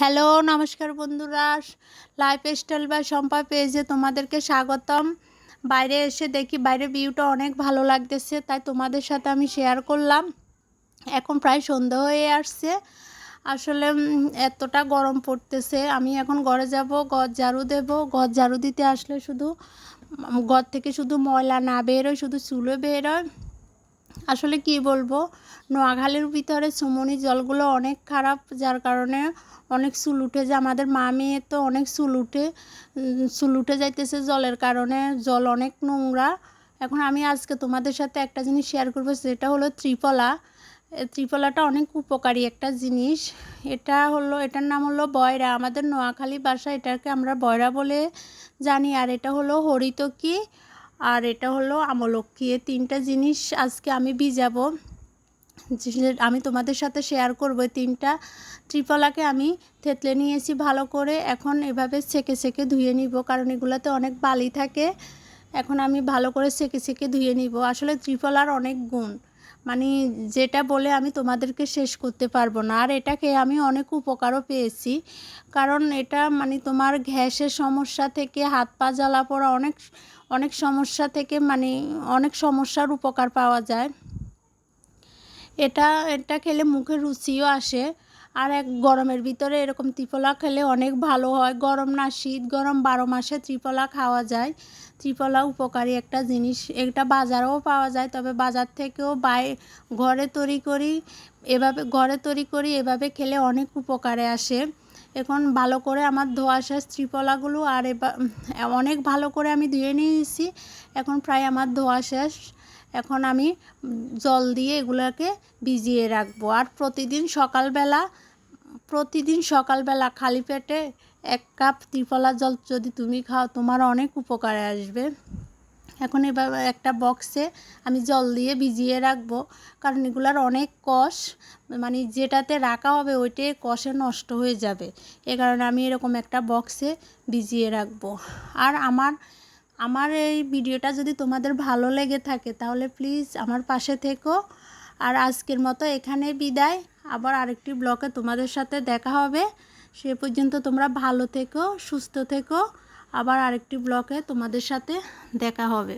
Hello, নমস্কার বন্ধুরা। Life style বা সম্পা পেজে তোমাদেরকে স্বাগতম। বাইরে এসে দেখি বাইরে ভিউটা অনেক ভালো লাগতেছে, তাই তোমাদের সাথে আমি শেয়ার করলাম। এখন প্রায় সন্ধ্যা হয়ে আসছে। আসলে এতটা গরম পড়তেছে। আমি এখন ঘরে যাব, ঘর ঝাড়ু দেব। ঘর ঝাড়ু দিতে আসলে শুধু ঘর থেকে শুধু ময়লা না বেরোয়, শুধু চুলো বেরোয়। আসলে কি বলব? নোয়াখালীর ভিতরে সুমনি জলগুলো অনেক খারাপ, যার কারণে অনেক চুল উঠে যায়। আমাদের মা মেয়ে তো অনেক চুল উঠে চুল উঠে যাইতেছে জলের কারণে। জল অনেক নোংরা। এখন আমি আজকে তোমাদের সাথে একটা জিনিস শেয়ার করব, সেটা হলো ত্রিপলা। ত্রিপলাটা অনেক উপকারী একটা জিনিস। এটা হলো, এটার নাম হলো বয়রা। আমাদের নোয়াখালী বাসা এটাকে আমরা বয়রা বলে জানি। আর এটা হলো হরিতকি। আর এটা হলো আমলক্ষী এই তিনটা জিনিস আজকে আমি ভিজাবো। আমি তোমাদের সাথে শেয়ার করব তিনটা। ত্রিপলাকে আমি থেতলে নিয়েছি ভালো করে। এখন এভাবে সেকে সেকে ধুয়ে নিব, কারণ এগুলোতে অনেক বালি থাকে। এখন আমি ভালো করে সেকে সেকে ধুয়ে নিব। আসলে ত্রিপলার অনেক গুণ। মানে যেটা বলে আমি তোমাদেরকে শেষ করতে পারব না। আর এটাকে আমি অনেক উপকারও পেয়েছি। কারণ এটা মানে তোমার গ্যাসের সমস্যা থেকে হাত পা জ্বালা পড়া অনেক অনেক সমস্যা থেকে মানে অনেক সমস্যার উপকার পাওয়া যায়। এটা এটা খেলে মুখে রুচিও আসে। আর এক গরমের ভিতরে এরকম ত্রিপলা খেলে অনেক ভালো হয়। গরম না শীত, গরম বারো মাসে ত্রিপলা খাওয়া যায়। ত্রিপলা উপকারী একটা জিনিস। এটা বাজারেও পাওয়া যায়, তবে বাজার থেকেও বাই, ঘরে তৈরি করি, এভাবে, ঘরে তৈরি করি, এভাবে খেলে অনেক উপকারে আসে। এখন ভালো করে আমার ধোয়া শেষ ত্রিপলাগুলো আর এবার অনেক ভালো করে আমি ধুয়ে নিয়েছি। এখন প্রায় আমার ধোয়া শেষ। এখন আমি জল দিয়ে এগুলোকে ভিজিয়ে রাখব। আর প্রতিদিন সকালবেলা প্রতিদিন সকালবেলা খালি পেটে এক কাপ ত্রিফলা জল যদি তুমি খাও, তোমার অনেক উপকারে আসবে। এখন এবার একটা বক্সে আমি জল দিয়ে ভিজিয়ে রাখব, কারণ এগুলার অনেক কষ মানে যেটাতে রাখা হবে ওইটাই কষে নষ্ট হয়ে যাবে। এ কারণে আমি এরকম একটা বক্সে ভিজিয়ে রাখব। আর আমার আমার এই ভিডিওটা যদি তোমাদের ভালো লেগে থাকে, তাহলে প্লিজ আমার পাশে থেকো। আর আজকের মতো এখানে বিদায়। আবার আরেকটি ব্লকে তোমাদের সাথে দেখা হবে। সে পর্যন্ত তোমরা ভালো থেকো, সুস্থ থেকো। আবার আরেকটি ব্লকে তোমাদের সাথে দেখা হবে।